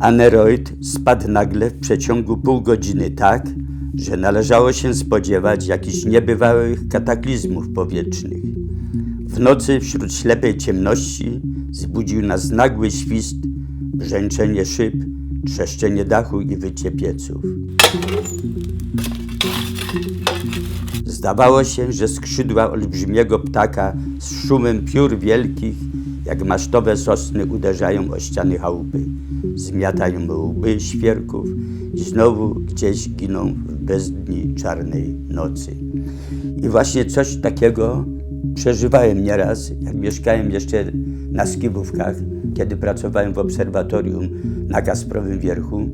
Aneroid spadł nagle w przeciągu pół godziny tak, że należało się spodziewać jakichś niebywałych kataklizmów powietrznych. W nocy wśród ślepej ciemności zbudził nas nagły świst, brzęczenie szyb, trzeszczenie dachu i wycie pieców. Zdawało się, że skrzydła olbrzymiego ptaka z szumem piór wielkich, jak masztowe sosny uderzają o ściany chałupy. Zmiatają łby świerków i znowu gdzieś giną w bezdni czarnej nocy. I właśnie coś takiego przeżywałem nieraz, jak mieszkałem jeszcze na Skiwówkach, kiedy pracowałem w obserwatorium na Kasprowym Wierchu.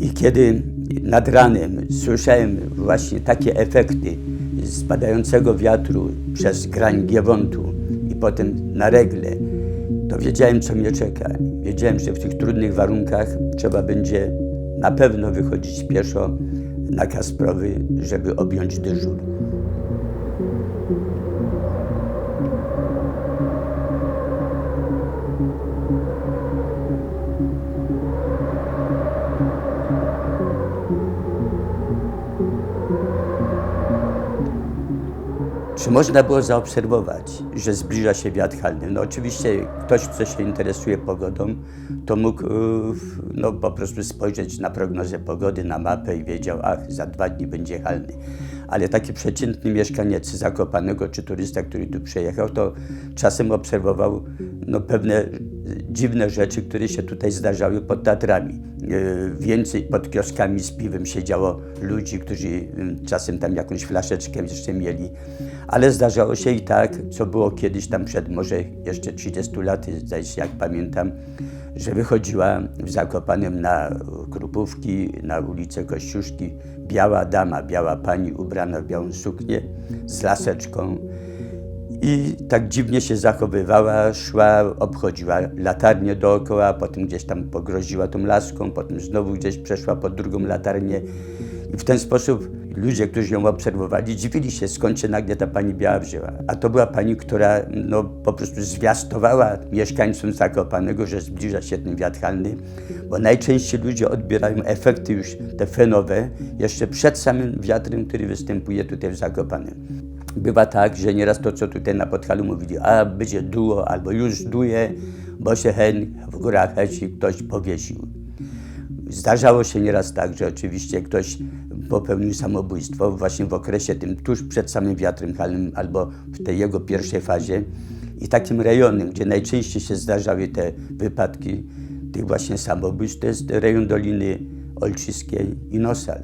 I kiedy nad ranem słyszałem właśnie takie efekty spadającego wiatru przez grań Giewontu i potem na regle, to wiedziałem, co mnie czeka. Wiedziałem, że w tych trudnych warunkach trzeba będzie na pewno wychodzić pieszo na Kasprowy, żeby objąć dyżur. Czy można było zaobserwować, że zbliża się wiatr halny? No oczywiście ktoś, kto się interesuje pogodą, to mógł e, no, po prostu spojrzeć na prognozę pogody, na mapę i wiedział, ach, za dwa dni będzie halny. Ale taki przeciętny mieszkaniec Zakopanego czy turysta, który tu przyjechał, to czasem obserwował no, pewne dziwne rzeczy, które się tutaj zdarzały pod Tatrami. E, Więcej pod kioskami z piwem siedziało ludzi, którzy mm, czasem tam jakąś flaszeczkę jeszcze mieli. Ale zdarzało się i tak, co było kiedyś tam przed może jeszcze 30 laty, zdaje się, jak pamiętam, że wychodziła w Zakopanem na Krupówki, na ulicę Kościuszki, biała dama, biała pani ubrana w białą suknię z laseczką. I tak dziwnie się zachowywała, szła, obchodziła latarnię dookoła, potem gdzieś tam pogroziła tą laską, potem znowu gdzieś przeszła pod drugą latarnię. I w ten sposób ludzie, którzy ją obserwowali, dziwili się, skąd się nagle ta pani biała wzięła. A to była pani, która no, po prostu zwiastowała mieszkańcom Zakopanego, że zbliża się ten wiatr halny, bo najczęściej ludzie odbierają efekty już te fenowe jeszcze przed samym wiatrem, który występuje tutaj w Zakopanem. Bywa tak, że nieraz to, co tutaj na Podhalu mówili, a będzie duło, albo już duje, bo się hen w górach Heci ktoś powiesił. Zdarzało się nieraz tak, że oczywiście ktoś popełnił samobójstwo właśnie w okresie tym tuż przed samym wiatrem halnym albo w tej jego pierwszej fazie. I takim rejonem, gdzie najczęściej się zdarzały te wypadki tych właśnie samobójstw, to jest rejon Doliny Olczyskiej i Nosal.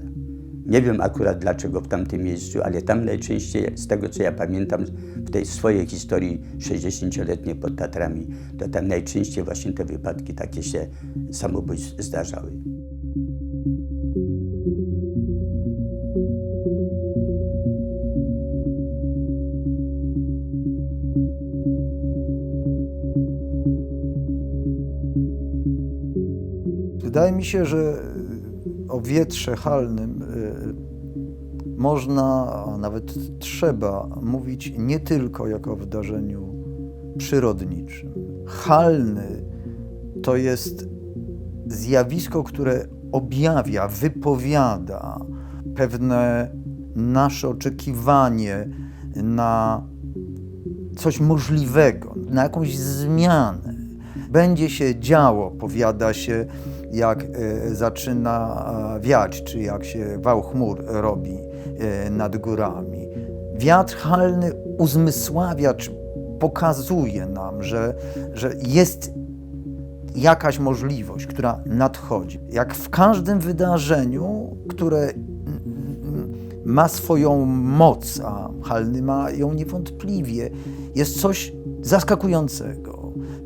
Nie wiem akurat dlaczego w tamtym miejscu, ale tam najczęściej, z tego co ja pamiętam, w tej swojej historii 60-letniej pod Tatrami, to tam najczęściej właśnie te wypadki takie się samobójstw zdarzały. Wydaje mi się, że o wietrze halnym y, można, a nawet trzeba mówić nie tylko jako o wydarzeniu przyrodniczym. Halny to jest zjawisko, które objawia, wypowiada pewne nasze oczekiwanie na coś możliwego, na jakąś zmianę. Będzie się działo, powiada się, jak e, zaczyna e, wiać, czy jak się wał chmur robi e, nad górami. Wiatr halny uzmysławia, czy pokazuje nam, że, że jest jakaś możliwość, która nadchodzi. Jak w każdym wydarzeniu, które ma swoją moc, a halny ma ją niewątpliwie, jest coś zaskakującego.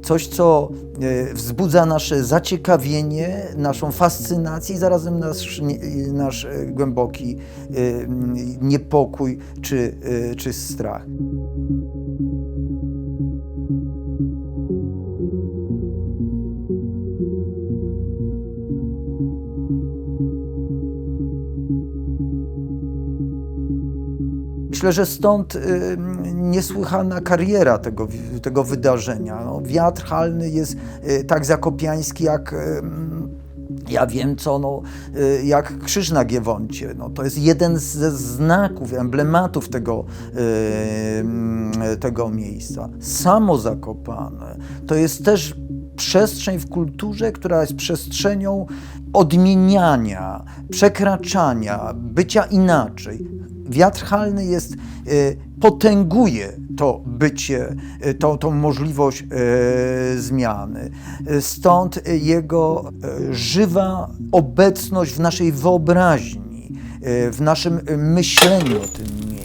Coś, co e, wzbudza nasze zaciekawienie, naszą fascynację i zarazem nasz, nasz e, głęboki e, niepokój czy, czy strach. Myślę, że stąd y, niesłychana kariera tego, tego wydarzenia. No, wiatr halny jest y, tak zakopiański jak. y, ja wiem co, no, jak krzyż na Giewoncie. No, to jest jeden ze znaków, emblematów tego, tego miejsca. Samo Zakopane to jest też przestrzeń w kulturze, która jest przestrzenią odmieniania, przekraczania, bycia inaczej. Wiatr halny jest, y, potęguje to bycie, y, to, tą możliwość y, zmiany. Stąd jego żywa obecność w naszej wyobraźni, w naszym myśleniu o tym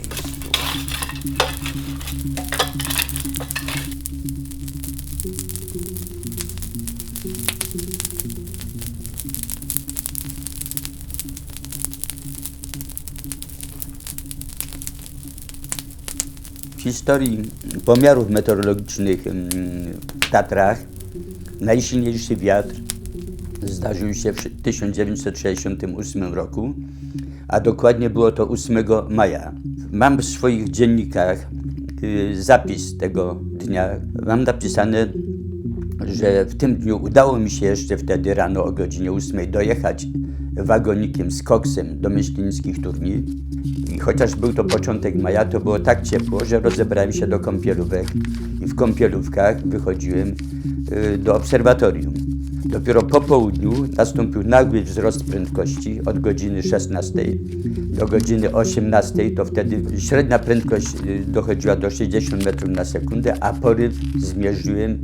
historii pomiarów meteorologicznych mm, w Tatrach najsilniejszy wiatr zdarzył się w 1968 roku, a dokładnie było to 8 maja. Mam w swoich dziennikach y, zapis tego dnia. Mam napisane, że w tym dniu udało mi się jeszcze wtedy rano o godzinie 8 dojechać wagonikiem z koksem do myślińskich turni. I chociaż był to początek maja, to było tak ciepło, że rozebrałem się do kąpielówek i w kąpielówkach wychodziłem y, do obserwatorium. Dopiero po południu nastąpił nagły wzrost prędkości od godziny 16 do godziny 18. To wtedy średnia prędkość y, dochodziła do 60 metrów na sekundę, a poryw zmierzyłem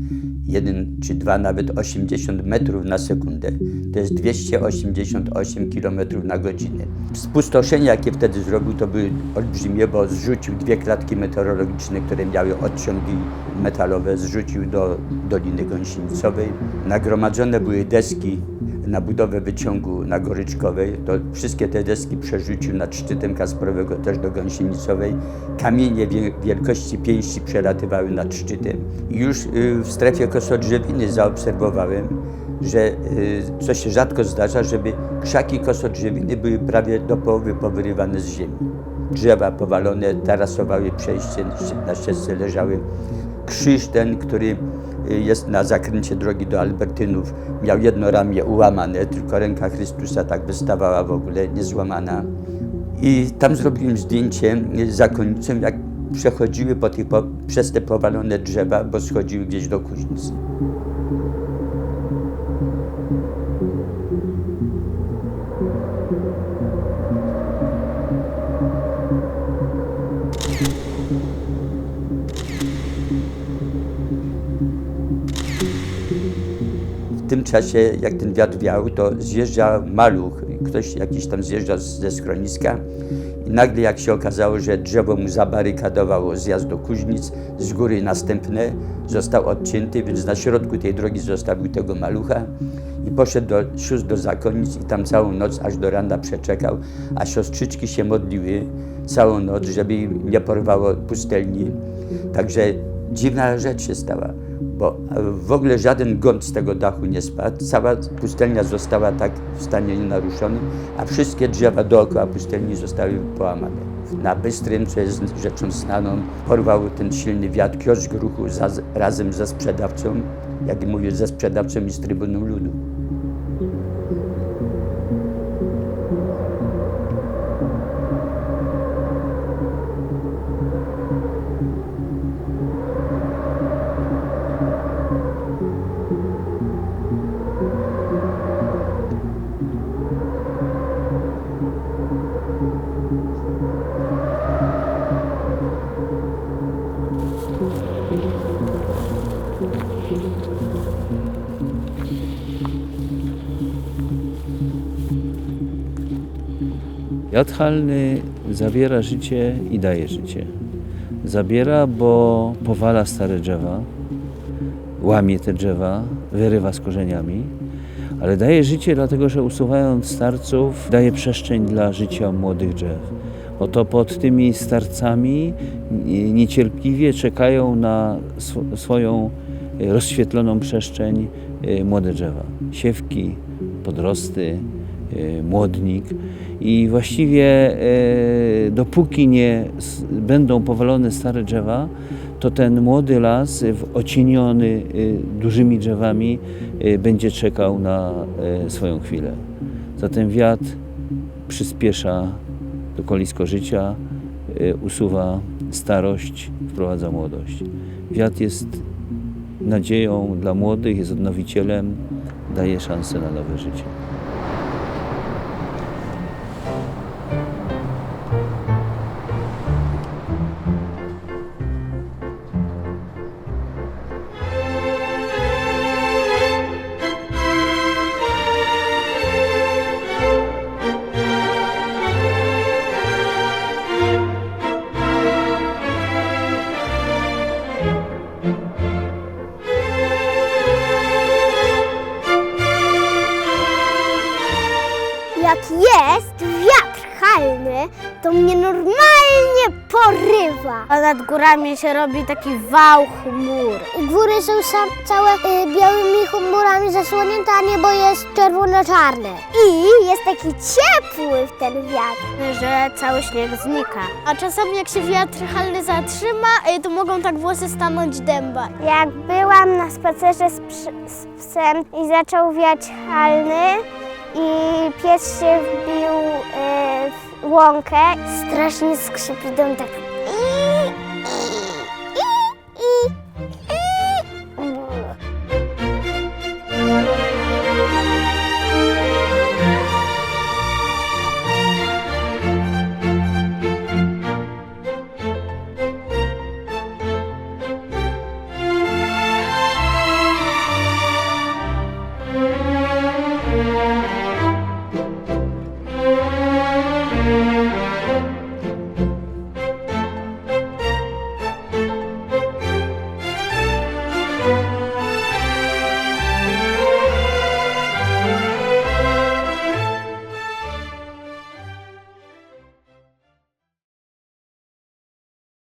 1 czy 2, nawet 80 metrów na sekundę. To jest 288 km na godzinę. Spustoszenie, jakie wtedy zrobił, to były olbrzymie, bo zrzucił dwie klatki meteorologiczne, które miały odciągi metalowe, zrzucił do Doliny Gąsienicowej. Nagromadzone były deski na budowę wyciągu na Goryczkowej, to wszystkie te deski przerzucił nad szczytem Kasprowego też do Gąsienicowej. Kamienie wie- wielkości pięści przelatywały nad szczytem. Już y, w strefie kosodrzewiny zaobserwowałem, że y, co się rzadko zdarza, żeby krzaki kosodrzewiny były prawie do połowy powyrywane z ziemi. Drzewa powalone tarasowały przejście, na ścieżce leżały. Krzyż ten, który jest na zakręcie drogi do Albertynów, miał jedno ramię ułamane, tylko ręka Chrystusa tak wystawała w ogóle, niezłamana. I tam zrobiłem zdjęcie y, zakonnicą, jak przechodziły po tych, po, przez te powalone drzewa, bo schodziły gdzieś do Kuźnicy. Czasie, jak ten wiatr wiał, to zjeżdża maluch, ktoś jakiś tam zjeżdżał z- ze schroniska i nagle jak się okazało, że drzewo mu zabarykadowało zjazd do Kuźnic, z góry następne został odcięty, więc na środku tej drogi zostawił tego malucha i poszedł do sióstr do zakonnic i tam całą noc aż do rana przeczekał, a siostrzyczki się modliły całą noc, żeby nie porwało pustelni. Także dziwna rzecz się stała, bo w ogóle żaden gąb z tego dachu nie spadł. Cała pustelnia została tak w stanie nienaruszonym, a wszystkie drzewa dookoła pustelni zostały połamane. Na Bystrym, co jest rzeczą znaną, porwał ten silny wiatr kiosk ruchu za, razem ze sprzedawcą, jak mówię, ze sprzedawcą i z Trybuną Ludu. Jadchalny zabiera życie i daje życie. Zabiera, bo powala stare drzewa, łamie te drzewa, wyrywa z korzeniami, ale daje życie dlatego, że usuwając starców, daje przestrzeń dla życia młodych drzew. Oto pod tymi starcami ni- niecierpliwie czekają na sw- swoją e, rozświetloną przestrzeń e, młode drzewa. Siewki, podrosty, Młodnik. I właściwie e, dopóki nie będą powalone stare drzewa, to ten młody las w ocieniony e, dużymi drzewami e, będzie czekał na e, swoją chwilę. Zatem wiatr przyspiesza to kolisko życia, e, usuwa starość, wprowadza młodość. Wiatr jest nadzieją dla młodych, jest odnowicielem, daje szansę na nowe życie. Nad górami się robi taki wał chmur. Góry są sam, całe y, białymi chmurami zasłonięte, a niebo jest czerwono-czarne. I jest taki ciepły w ten wiatr, że cały śnieg znika. A czasami jak się wiatr halny zatrzyma, y, to mogą tak włosy stanąć dęba. Jak byłam na spacerze z, z psem i zaczął wiać halny, i pies się wbił e, w łąkę. Strasznie skrzypi dom tak